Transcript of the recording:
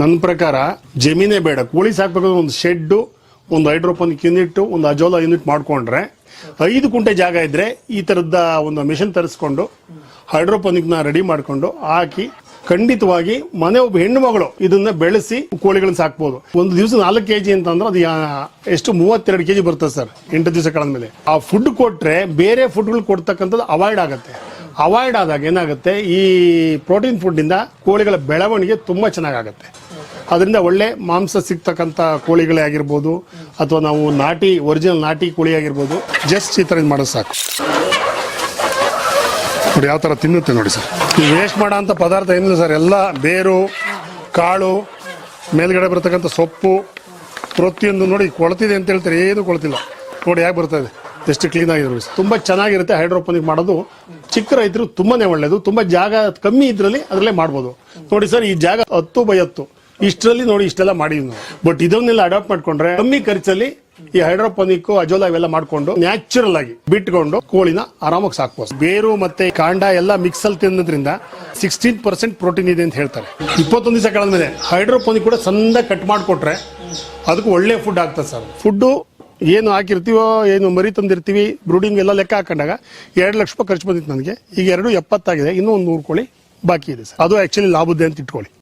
ನನ್ನ ಪ್ರಕಾರ ಜಮೀನೇ ಬೇಡ. ಕೋಳಿ ಸಾಕ್ಬೇಕಾದ್ರೆ ಒಂದು ಶೆಡ್ಡು, ಒಂದು ಹೈಡ್ರೋಪೋನಿಕ್ ಯೂನಿಟ್ ಒಂದು ಅಜೋಲಾ ಯೂನಿಟ್ ಮಾಡ್ಕೊಂಡ್ರೆ ಐದು ಕುಂಟೆ ಜಾಗ ಇದ್ರೆ ಈ ತರದ ಒಂದು ಮಿಷನ್ ತರಿಸ್ಕೊಂಡು ಹೈಡ್ರೋಪನಿಕ್ನ ರೆಡಿ ಮಾಡ್ಕೊಂಡು ಹಾಕಿ ಖಂಡಿತವಾಗಿ ಮನೆ ಒಬ್ಬ ಹೆಣ್ಣು ಮಗಳು ಇದನ್ನ ಬೆಳೆಸಿ ಕೋಳಿಗಳನ್ನ ಸಾಕ್ಬೋದು. ಒಂದು ದಿವಸ ನಾಲ್ಕು ಕೆಜಿ ಅಂತಂದ್ರೆ ಅದು ಎಷ್ಟು ಮೂವತ್ತೆರಡು ಕೆಜಿ ಬರ್ತದೆ ಸರ್, ಎಂಟು ದಿವಸ ಕಳೆದ್ಮೇಲೆ. ಆ ಫುಡ್ ಕೊಟ್ರೆ ಬೇರೆ ಫುಡ್ಗಳು ಕೊಡ್ತಕ್ಕಂಥದ್ದು ಅವಾಯ್ಡ್ ಆಗುತ್ತೆ. ಅವಾಯ್ಡ್ ಆದಾಗ ಏನಾಗುತ್ತೆ? ಈ ಪ್ರೋಟೀನ್ ಫುಡ್ ಇಂದ ಕೋಳಿಗಳ ಬೆಳವಣಿಗೆ ತುಂಬಾ ಚೆನ್ನಾಗಾಗುತ್ತೆ. ಅದರಿಂದ ಒಳ್ಳೆ ಮಾಂಸ ಸಿಗ್ತಕ್ಕಂಥ ಕೋಳಿಗಳೇ ಆಗಿರ್ಬೋದು, ಅಥವಾ ನಾವು ನಾಟಿ ಒರಿಜಿನಲ್ ನಾಟಿ ಕೋಳಿ ಆಗಿರ್ಬೋದು ಜಸ್ಟ್ ಈ ಥರ ಇದ್ ಮಾಡೋದು ಸಾಕು. ನೋಡಿ ಯಾವ ಥರ ತಿನ್ನುತ್ತೆ ನೋಡಿ ಸರ್. ಈ ವೇಸ್ಟ್ ಮಾಡೋ ಅಂಥ ಪದಾರ್ಥ ಏನಿಲ್ಲ ಸರ್. ಎಲ್ಲ ಬೇರು, ಕಾಳು, ಮೇಲ್ಗಡೆ ಬರ್ತಕ್ಕಂಥ ಸೊಪ್ಪು, ಪ್ರತಿಯೊಂದು ನೋಡಿ ಕೊಳ್ತಿದೆ ಅಂತ ಹೇಳ್ತಾರೆ. ಏನು ಕೊಳ್ತಿಲ್ಲ. ನೋಡಿ ಯಾಕೆ ಬರ್ತದೆ. ಎಷ್ಟು ಕ್ಲೀನ್ ಆಗಿದ್ರು. ತುಂಬಾ ಚೆನ್ನಾಗಿರುತ್ತೆ ಹೈಡ್ರೋಪೋನಿಕ್ ಮಾಡೋದು. ಚಿಕ್ಕ ರೈತರು ತುಂಬಾನೇ ಒಳ್ಳೇದು. ತುಂಬಾ ಜಾಗ ಕಮ್ಮಿ ಇದ್ರಲ್ಲಿ ಅದರಲ್ಲೇ ಮಾಡ್ಬೋದು. ನೋಡಿ ಸರ್, ಈ ಜಾಗ ಹತ್ತು ಬೈ ಹತ್ತು. ಇಷ್ಟರಲ್ಲಿ ನೋಡಿ ಇಷ್ಟೆಲ್ಲ ಮಾಡಿದ್ವಿ ನಾವು. ಬಟ್ ಇದನ್ನೆಲ್ಲ ಅಡಾಪ್ಟ್ ಮಾಡ್ಕೊಂಡ್ರೆ ಕಮ್ಮಿ ಖರ್ಚಲ್ಲಿ ಈ ಹೈಡ್ರೋಪೋನಿಕ್ ಅಜೋಲಾ ಇವೆಲ್ಲ ಮಾಡ್ಕೊಂಡು ನ್ಯಾಚುರಲ್ ಆಗಿ ಬಿಟ್ಕೊಂಡು ಕೋಳಿನ ಆರಾಮಾಗಿ ಸಾಕ್ಬೋದು. ಬೇರು ಮತ್ತೆ ಕಾಂಡ ಎಲ್ಲ ಮಿಕ್ಸ್ ಅಲ್ಲಿ ತಿನ್ನೋದ್ರಿಂದ ಸಿಕ್ಸ್ಟೀನ್ ಪರ್ಸೆಂಟ್ ಪ್ರೋಟೀನ್ ಇದೆ ಅಂತ ಹೇಳ್ತಾರೆ. ಇಪ್ಪತ್ತೊಂದು ದಿವಸ ಕಳೆದ್ಮೇಲೆ ಹೈಡ್ರೋಪೋನಿಕ್ ಕೂಡ ಸಣ್ಣ ಕಟ್ ಮಾಡಿಕೊಟ್ರೆ ಅದಕ್ಕೆ ಒಳ್ಳೆ ಫುಡ್ ಆಗ್ತದೆ ಸರ್. ಫುಡ್ಡು ಏನು ಹಾಕಿರ್ತೀವೋ, ಏನು ಮರಿ ತಂದಿರ್ತೀವಿ ಬ್ರೂಡಿಂಗ್ ಎಲ್ಲ ಲೆಕ್ಕ ಹಾಕೊಂಡಾಗ ಎರಡು ಲಕ್ಷ ರೂಪಾಯಿ ಖರ್ಚು ಬಂದಿತ್ತು ನನಗೆ. ಈಗ ಎರಡು ಎಪ್ಪತ್ತಾಗಿದೆ, ಇನ್ನೂ ಒಂದು ನೂರು ಕೋಳಿ ಬಾಕಿ ಇದೆ ಸರ್. ಅದು ಆ್ಯಕ್ಚುಲಿ ಲಾಭದ್ದೇ ಅಂತ ಇಟ್ಕೊಳ್ಳಿ.